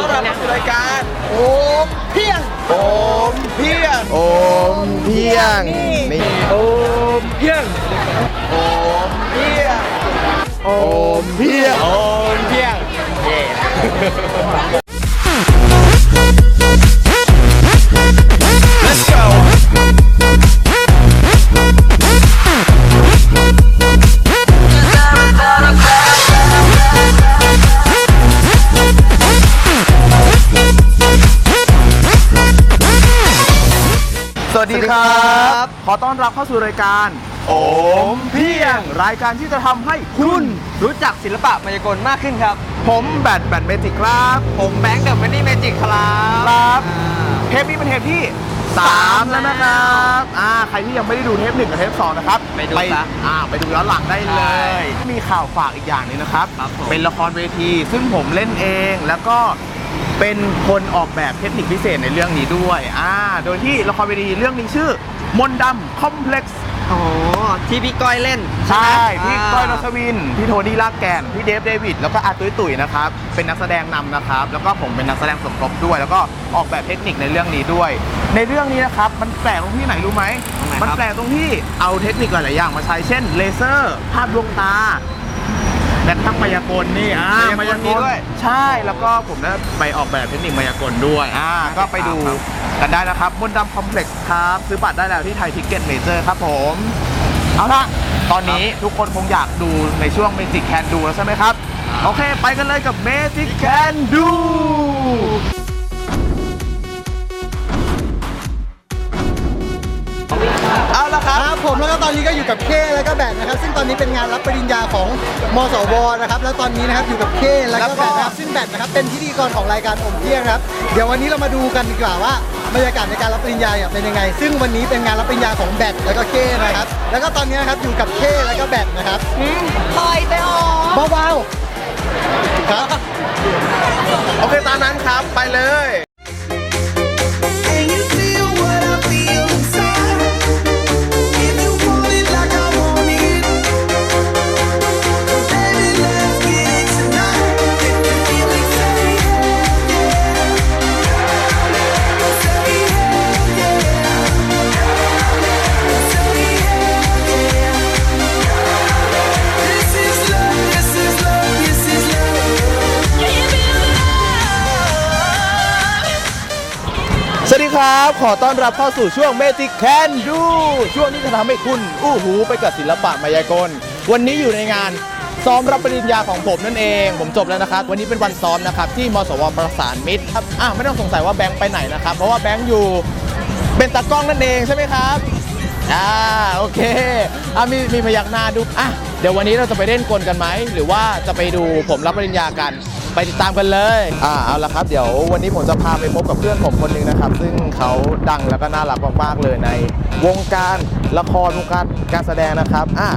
อีกทีนะรายการโอมเพียงโอมเพียงโอมเพียงนี่โอมเพียงโอมเพียงโอมเพียงโอมเพียงเย้ บ ขอต้อนรับเข้าสู่รายการ โอมเพียง รายการที่จะทำให้คุณรู้จักศิลปะมายากลมากขึ้นครับ ผมแบทแบทเมจิกครับ ผมแบงค์เดอะมันนี่เมจิกครับครับเทปนี้เป็นเทปที่3แล้วนะครับอ่าใครที่ยังไม่ได้ดูเทปหนึ่งกับเทปสองนะครับไปดูซะอ่าไปดูย้อนหลังได้เลใช่ย มีข่าวฝากอีกอย่างหนึงนะครับ ครับผมเป็นละครเวที ซึ่งผมเล่นเองแล้วก็ เป็นคนออกแบบเทคนิคพิเศษในเรื่องนี้ด้วยอ่าโดยที่ละครเวทีเรื่องนี้ชื่อ มนต์ดำคอมเพล็กซ์ อ๋อที่พี่ก้อยเล่นใช่ไหมพี่ก้อยรัชวิน พี่โทนี่ลากแกน พี่เดฟเดวิด แล้วก็อาตุ้ยตุ๋ยนะครับ เป็นนักแสดงนำนะครับ แล้วก็ผมเป็นนักแสดงสมทบด้วย แล้วก็ออกแบบเทคนิคในเรื่องนี้ด้วย ในเรื่องนี้นะครับ มันแปลกตรงที่ไหนรู้ไหม ตรงไหนครับ มันแปลกตรงที่เอาเทคนิคหลายๆอย่างมาใช้ เช่น เลเซอร์ ภาพดวงตา และทั้งมายากลนี่อ่ามายากลด้วย ใช่แล้วก็ผมได้ไปออกแบบเทคนิคมายากลด้วยอ่าก็ไปดูกันได้นะครับมนต์ดำคอมเพล็กซ์ครับซื้อบัตรได้แล้วที่ไทยทิกเก็ตเมเจอร์ครับผม เอาละตอนนี้ทุกคนคงอยากดูในช่วง Magic Can Do แล้วใช่ไหมครับ โอเค ไปกันเลยกับ Magic Can Do เอาละครับครับ ผมแล้วก็ตอนนี้ก็อยู่กับเคแล้วก็แบทนะครับ ซึ่งตอนนี้เป็นงานรับปริญญาของมสวนะครับแล้วตอนนี้นะครับอยู่กับเคแล้วก็แบทนะครับซึ่งแบทนะครับเป็นพิธีกรของรายการอมเที่ยงครับเดี๋ยววันนี้เรามาดูกันดีกว่าว่าบรรยากาศในการรับปริญญาเนี่ยเป็นยังไง ซึ่งวันนี้เป็นงานรับปริญญาของแบทแล้วก็เคนะครับแล้วก็ตอนนี้นะครับอยู่กับเคแล้วก็แบทนะครับปล่อยไปออกเบาๆครับโอเคตามนั้นครับไปเลย ครับ ขอต้อนรับเข้าสู่ช่วง Magic Can Do ช่วงที่จะทำให้คุณ อู้หูไปกับศิลปะมายากล วันนี้อยู่ในงานซ้อมรับปริญญาของผมนั่นเอง ผมจบแล้วนะครับ วันนี้เป็นวันซ้อมนะครับ ที่มสวประสานมิตรครับอะไม่ต้องสงสัยว่าแบงค์ไปไหนนะครับ เพราะว่าแบงค์อยู่เป็นตากล้องนั่นเองใช่ไหมครับอ่าโอเคอะมีมีพยักหน้าดูอะเดี๋ยววันนี้เราจะไปเล่นกลกันไหมหรือว่าจะไปดูผมรับปริญญากัน ไปติดตามกันเลยอ่าเอาละครับเดี๋ยววันนี้ผมจะพาไปพบกับเพื่อนผมคนหนึ่งนะครับ ซึ่งเขาดังแล้วก็น่ารักมากๆเลยใน วงการละครวงการการแสดงนะครับอะ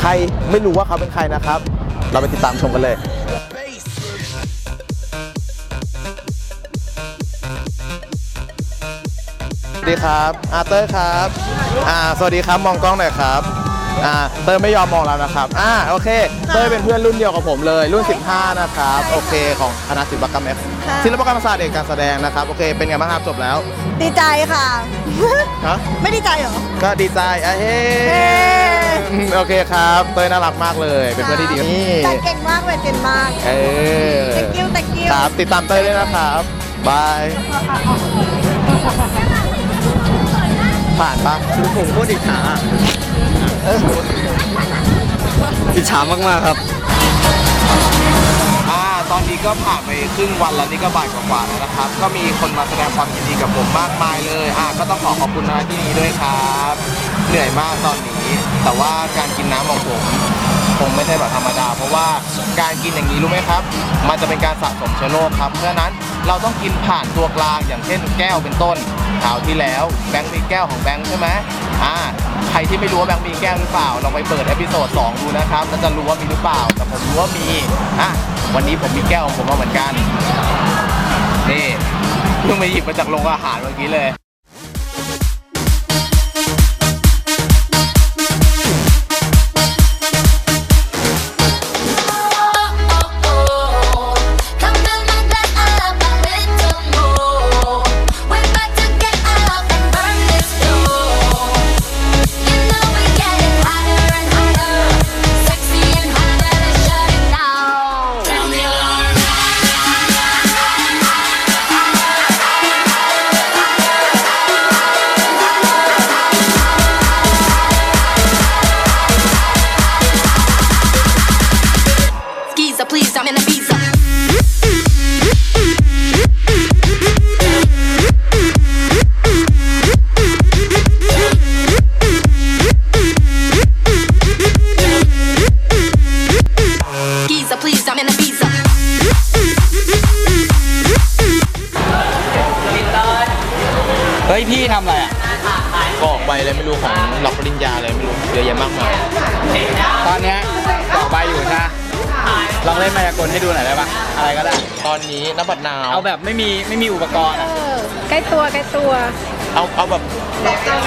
ใครไม่รู้ว่าเขาเป็นใครนะครับ เราไปติดตามชมกันเลย สวัสดีครับอาเตอร์ครับ อ่า สวัสดีครับ มองกล้องหน่อยครับ อ่าเตอร์ไม่ยอมมองแล้วนะครับอ่าโอเค เตอร์เป็นเพื่อนรุ่นเดียวกับผมเลย รุ่น 15 นะครับ โอเค ของคณะศิลปกรรมเอฟศิลปกรรมศาสตร์เอกการแสดงนะครับ โอเค เป็นไงบ้างครับจบแล้วดีใจค่ะ ฮะไม่ดีใจเหรอ ก็ดีใจอะเฮ้เฮ้อืมโอเคครับ เตยน่ารักมากเลย เป็นเพื่อนที่ดีนี่แต่เก่งมากเลยเก่งมาก เออ thank you thank you ครับ ติดตามเตยด้วยนะครับบาย ผ่านปะผมโคตรอิจฉา อิจฉามากๆครับ อ่าตอนนี้ก็ผ่านไปครึ่งวันแล้วนี่ก็บ่ายกว่าๆแล้วนะครับ ก็มีคนมาแสดงความยินดีกับผมมากมายเลยอ่าก็ต้องขอขอบคุณนะที่นี้ด้วยครับ เหนื่อยมากตอนนี้ แต่ว่าการกินน้ำของผม คงไม่ใช่แบบธรรมดา เพราะว่าการกินอย่างนี้รู้ไหมครับ มันจะเป็นการสะสมเชื้อโรคครับ เพราะฉะนั้นเราต้องกินผ่านตัวกลางอย่างเช่นแก้วเป็นต้นคราวที่แล้วแบงค์มีแก้วของแบงค์ใช่ไหมอ่าใครที่ไม่รู้ว่าแบงค์มีแก้วหรือเปล่าลองไปเปิดเอพิโซด2ดูนะครับแล้วจะรู้ว่ามีหรือเปล่า แต่ผมรู้ว่ามีอะวันนี้ผมมีแก้วของผมมาเหมือนกันนี่เพิ่งไปหยิบมาจากโรงอาหารเมื่อกี้เลย เยอะแยะมากมายตอนเนี้ยต่อใบอยู่ใช่ไหมลองเล่นมายากลให้ดูหน่อยได้ปะอะไรก็ได้ ตอนนี้น้ำบัดนาว เอาแบบไม่มีไม่มีอุปกรณ์อะใกล้ตัวใกล้ตัวเอาเอาแบบ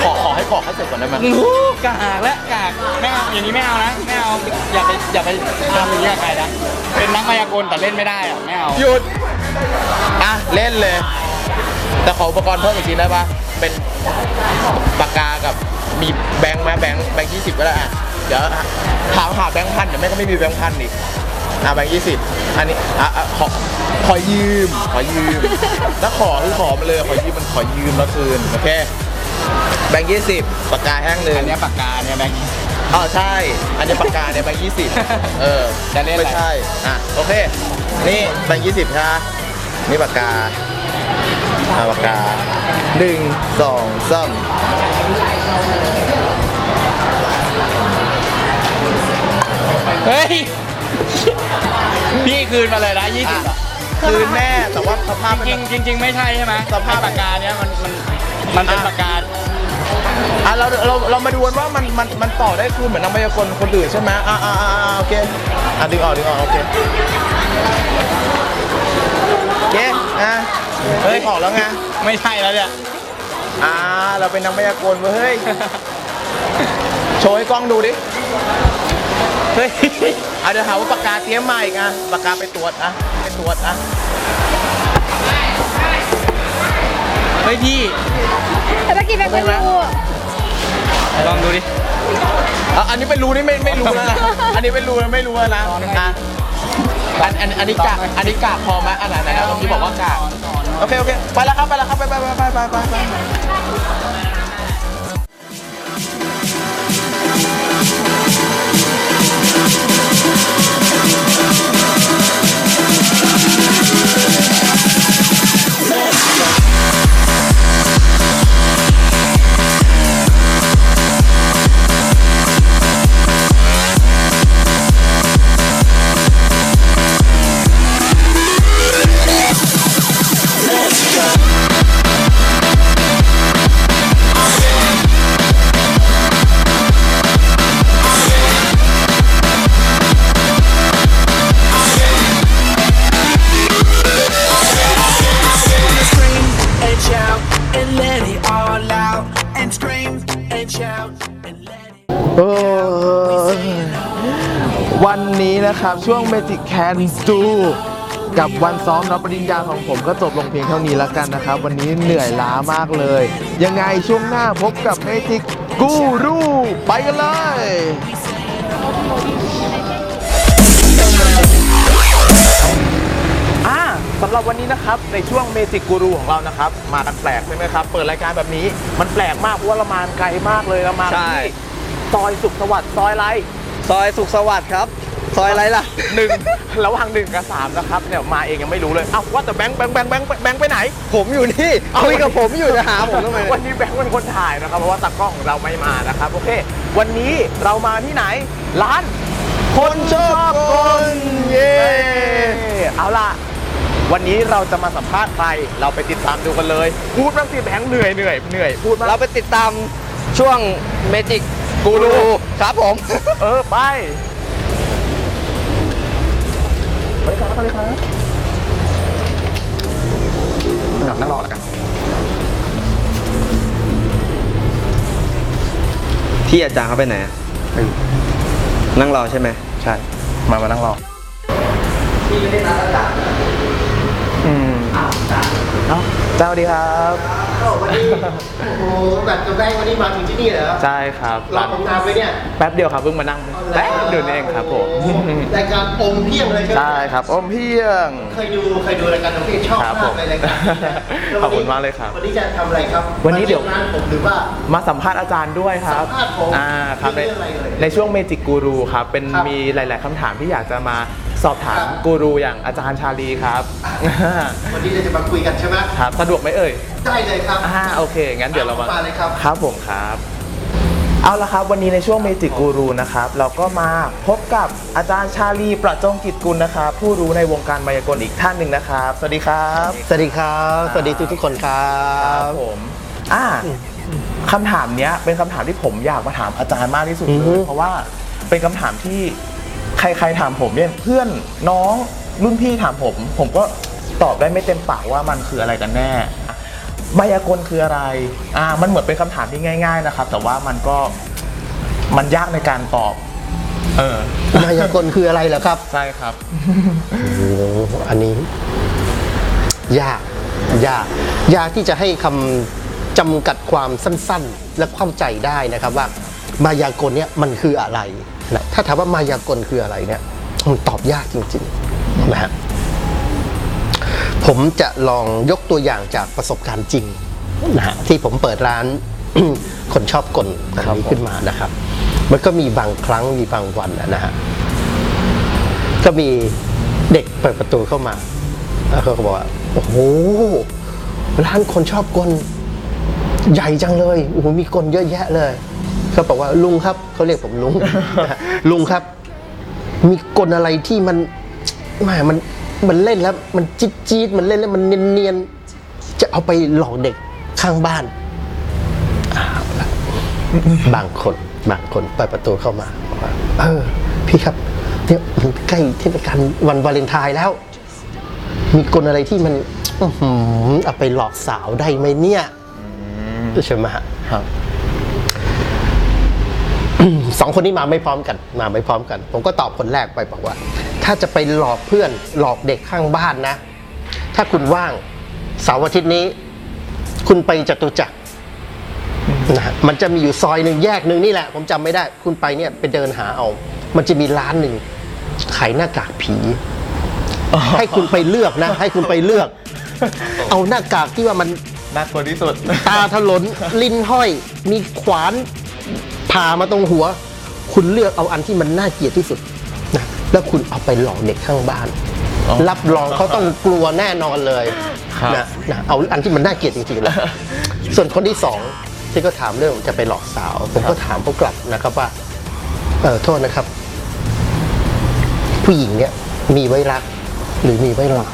ขอขอให้กรอกให้เสร็จก่อนได้ไหมโอ้โหกากและกากไม่เอาอย่างนี้ไม่เอานะไม่เอาอย่าไปอย่าไปทำอย่างนี้กับใครนะเป็นนักมายากลแต่เล่นไม่ได้อะไม่เอาหยุดอะเล่นเลย แต่ขออุปกรณ์เพิ่มอีกทีได้ปะเป็นปากกากับ มีแบงค์ไหมแบงค์แบงค์ยี่สิบก็ได้อะเดี๋ยวถามหาแบงค์พันเดี๋ยวแม่ก็ไม่มีแบงค์พันอีกอะแบงค์ยี่สิบอันนี้อะอะขอขอยืม ขอยืมถ้าขอคือขอมาเลยขอยืมมันขอยืมแล้วคืนโอเคแบงค์ยี่สิบปากกาแห้งหนึ่งอันเนี้ยปากกาเนี่ยแบงค์อ๋อใช่ อันนี้ปากกาเนี่ยแบงค์ยี่สิบเออจะเล่นอะไรไม่ใช่อะโอเค นี่แบงค์ยี่สิบใช่ไหมนี่ปากกา อ่าปากกาหนึ่งสองสามเฮ้ย พี่คืนมาเลยนะยี่สิบคืนแน่แต่ว่าสภาพจริงๆจริงๆไม่ใช่ใช่ไหมสภาพไอ้ปากกาเนี้ยมันมันมันเป็นปากกาอะเราเราเรามาดูกันว่ามันมันมันต่อได้คืนเหมือนนักพยากลคนอื่นใช่ไหมอ่าอ่าอ่าอ่าโอเคอะดึงออกดึงออกโอเคโอเคอะ เฮ้ยออกแล้วไง ไม่ใช่แล้วเนี่ย อ่า เราเป็นนักพยากลเว้ยเฮ้ย โชว์ให้กล้องดูดิ เฮ้ยเอาเดี๋ยวหาว่าปากกาเตรียมมาอีกอะปากกาไปตรวจอะไปตรวจอะเฮ้ยพี่ แต่เมื่อกี้แบงค์ไม่รู้อะลองดูดิ อะอันนี้เป็นรูนี่ไม่ไม่รู้แล้วนะอันนี้เป็นรูแล้วไม่รู้แล้วนะอะอันอันอันนี้กากอันนี้กากพอไหมอันไหนไหนนะเมื่อกี้บอกว่ากา กโอเคโอเคไปแล้ นี้นะครับ ช่วง Magic Can Do กับวันซ้อมรับปริญญาของผมก็จบลงเพียงเท่านี้แล้วกันนะครับ วันนี้เหนื่อยล้ามากเลย ยังไงช่วงหน้าพบกับ Magic กูรูไปกันเลยอ่าสำหรับวันนี้นะครับในช่วงเมจิกกูรูของเรานะครับ มากันแปลกใช่ไหมครับ เปิดรายการแบบนี้มันแปลกมากเพราะว่าเรามาไกลมากเลยเรามาใช่ ที่ซอยสุขสวัสดิ์ซอยไรซอยสุขสวัสดิ์ครับ ซอยอะไรล่ะหนึ่งระหว่างหนึ่งกับสามนะครับเนี่ยมาเองยังไม่รู้เลยเอ้าว่าแต่แบงค์แบงค์แบงค์แบงค์แบงค์ไปไหน ผมอยู่นี่คุยกับผมอยู่จะหาผมทำไมวันนี้แบงค์เป็นคนถ่ายนะครับเพราะว่าตากล้องของเราไม่มานะครับโอเค วันนี้เรามาที่ไหน ร้าน คนชอบกลเย้เอาล่ะวันนี้เราจะมาสัมภาษณ์ใคร เราไปติดตามดูกันเลย พูดบ้างสิแบงค์เหนื่อยเหนื่อยเหนื่อยพูดบ้างเราไปติดตามช่วงเมจิกกูรูครับผม เออ ไป ไปครับไปเลยครับนั่งรอแล้วกันพี่อาจารย์เขาไปไหนอะนั่งรอใช่ไหม ใช่ มามานั่งรอ พี่ไม่ได้นัดอาจารย์อืม เอ้าเจ้าดีครับวันนี้โอ้โหแบบจะแบงค์วันนี้มาถึงที่นี่เหรอใช่ครับรอผมนานไหมเนี่ยแป๊บเดียวครับเพิ่งมานั่งแป๊บเดียวเองครับผมรายการอมเพียงเลยใช่ไหมใช่ครับอมเพียง เคยดูเคยดูรายการอมเพียงชอบครับมากเลยรายการนี้นะแล้วขอบคุณมากเลยครับวันนี้จะทำอะไรครับวันนี้เดี๋ยว มาที่ร้านผมหรือว่า มาสัมภาษณ์อาจารย์ด้วยครับสัมภาษณ์ผมอ่าครับในเรื่องอะไรเอ่ยในช่วงเมจิกกูรูครับเป็นครับมีหลาย ๆคำถามที่อยากจะมา สอบถามกูรูอย่างอาจารย์ชาลีครับ วันนี้เราจะมาคุยกันใช่ไหมครับสะดวกไหมเอ่ย ได้เลยครับอ่าโอเค งั้นเดี๋ยวเรามามาเลยครับ ครับผมครับ เอาละครับ วันนี้ในช่วงเมจิกกูรูนะครับ เราก็มาพบกับอาจารย์ชาลีประจงกิจกุลนะครับ ผู้รู้ในวงการมายากลอีกท่านหนึ่งนะครับ สวัสดีครับ สวัสดีครับ สวัสดีทุกทุกๆคนครัครับบผมอ่าคำถามเนี้ยเป็นคำถามที่ผมอยากมาถามอาจารย์มากที่สุดอือเลฮึยเพราะว่าเป็นคำถามที่ ใครๆถามผมเนี่ยเพื่อนน้องรุ่นพี่ถามผม ผมก็ตอบได้ไม่เต็มปากว่ามันคืออะไรกันแน่มายากลคืออะไรอ่ามันเหมือนเป็นคำถามที่ง่าย ๆนะครับ แต่ว่ามันก็มันยากในการตอบ เออมายากลคืออะไรเหรอครับ ใช่ครับโอ้โหอันนี้ ยากยากยากที่จะให้คำจำกัดความสั้น ๆ และเข้าใจได้นะครับว่ามายากลเนี่ยมันคืออะไร นะถ้าถามว่ามายากลคืออะไรเนี่ยมันตอบยากจริงๆนะฮะผมจะลองยกตัวอย่างจากประสบการณ์จริงนะฮะที่ผมเปิดร้าน คนชอบกลอันนี้ขึ้นมานะครับ มันก็มีบางครั้งมีบางวันนะฮะก็มีเด็กเปิดประตูเข้ามาแล้วเขาก็บอกว่าโอ้โหร้านคนชอบกลใหญ่จังเลยโอ้โหมีกลเยอะแยะเลย เขาบอกว่าลุงครับเขาเรียกผมลุง ลุงครับ มีกลอะไรที่มันแหมมันมันเล่นแล้ว มันจี๊ดจี๊ดมันเล่นแล้วมันเนียนเนียนๆจะเอาไปหลอกเด็กข้างบ้านอ้าวละบางคนบางคนเปิดประตูเข้ามาบอกว่าเออ พี่ครับเนี่ยมันใกล้เทศกาลวันวาเลนไทน์แล้ว มีกลอะไรที่มันอื้อหือเอาไปหลอกสาวได้ไหมเนี่ยใช่ไหมฮะครับ สองคนนี้มาไม่พร้อมกัน มาไม่พร้อมกัน ผมก็ตอบคนแรกไปบอกว่า ถ้าจะไปหลอกเพื่อนหลอกเด็กข้างบ้านนะ ถ้าคุณว่างเสาร์อาทิตย์นี้ คุณไปจตุจักรนะฮะมันจะมีอยู่ซอยหนึ่งแยกหนึ่งนี่แหละ ผมจำไม่ได้ คุณไปเนี่ยไปเดินหาเอา มันจะมีร้านหนึ่งขายหน้ากากผี ให้คุณไปเลือกนะ ให้คุณไปเลือก เอาหน้ากากที่ว่ามันน่ากลัวที่สุด ตาถลนลิ้นห้อย มีขวาน ผ่ามาตรงหัว คุณเลือกเอาอันที่มันน่าเกลียดที่สุดนะแล้วคุณเอาไปหลอกเด็กข้างบ้าน อ๋อรับรองเขาต้องกลัวแน่นอนเลยครับ นะนะเอาอันที่มันน่าเกลียดจริงๆเลยส่วนคนที่สองที่ก็ถามเรื่องจะไปหลอกสาว ผมก็ถามเขากลับนะครับว่าเออโทษนะครับ ผู้หญิงเนี่ยมีไว้รักหรือมีไว้หลอก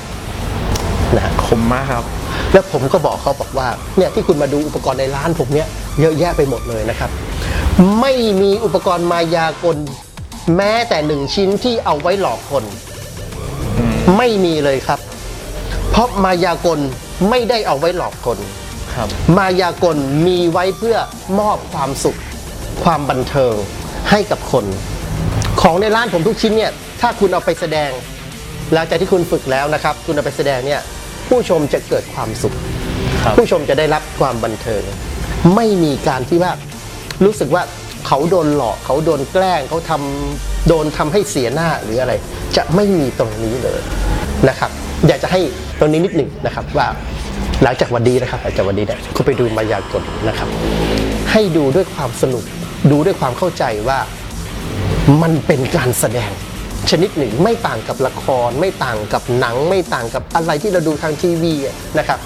นะ คมมากครับ แล้วผมก็บอกเขาบอกว่าเนี่ยที่คุณมาดูอุปกรณ์ในร้านผมเนี่ยเยอะแยะไปหมดเลยนะครับ ไม่มีอุปกรณ์มายากล แม้แต่หนึ่งชิ้นที่เอาไว้หลอกคน ไม่มีเลยครับ เพราะมายากลไม่ได้เอาไว้หลอกคนครับ มายากลมีไว้เพื่อมอบความสุข ความบันเทิงให้กับคน ของในร้านผมทุกชิ้นเนี่ย ถ้าคุณเอาไปแสดง หลังจากที่คุณฝึกแล้วนะครับ คุณเอาไปแสดงเนี่ย ผู้ชมจะเกิดความสุขครับผู้ชมจะได้รับความบันเทิง ไม่มีการที่ว่า รู้สึกว่าเขาโดนหลอกเขาโดนแกล้งเขาทำโดนทำให้เสียหน้าหรืออะไร จะไม่มีตรงนี้เลยนะครับ อยากจะให้ตรงนี้นิดหนึ่งนะครับว่าหลังจากวันนี้นะครับหลังจากวันนี้เนี่ยก็ไปดูมายากลนะครับ ให้ดูด้วยความสนุกดูด้วยความเข้าใจว่ามันเป็นการแสดงชนิดหนึ่งไม่ต่างกับละคร ไม่ต่างกับหนัง ไม่ต่างกับอะไรที่เราดูทางทีวีนะครับ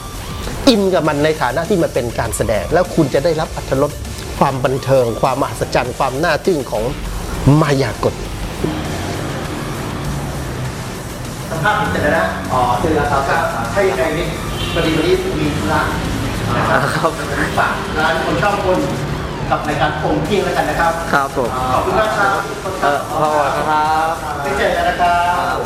อินกับมันในฐานะที่มันเป็นการแสดง แล้วคุณจะได้รับอัตรส ความบันเทิง ความมหัศจรรย์ ความน่าทึ่งของมายากลสัมภาษณ์เสร็จแล้วนะอ๋อเสร็จแล้วครับถ้าอย่างไรนี่พอดีวันนี้มีธุระนะครับฝากร้านคนชอบคนกับรายการคงเที่ยงแล้วกันนะครับ ครับผม ขอบคุณมากครับเออขอบคุณครับ ไปเจอกันนะครับ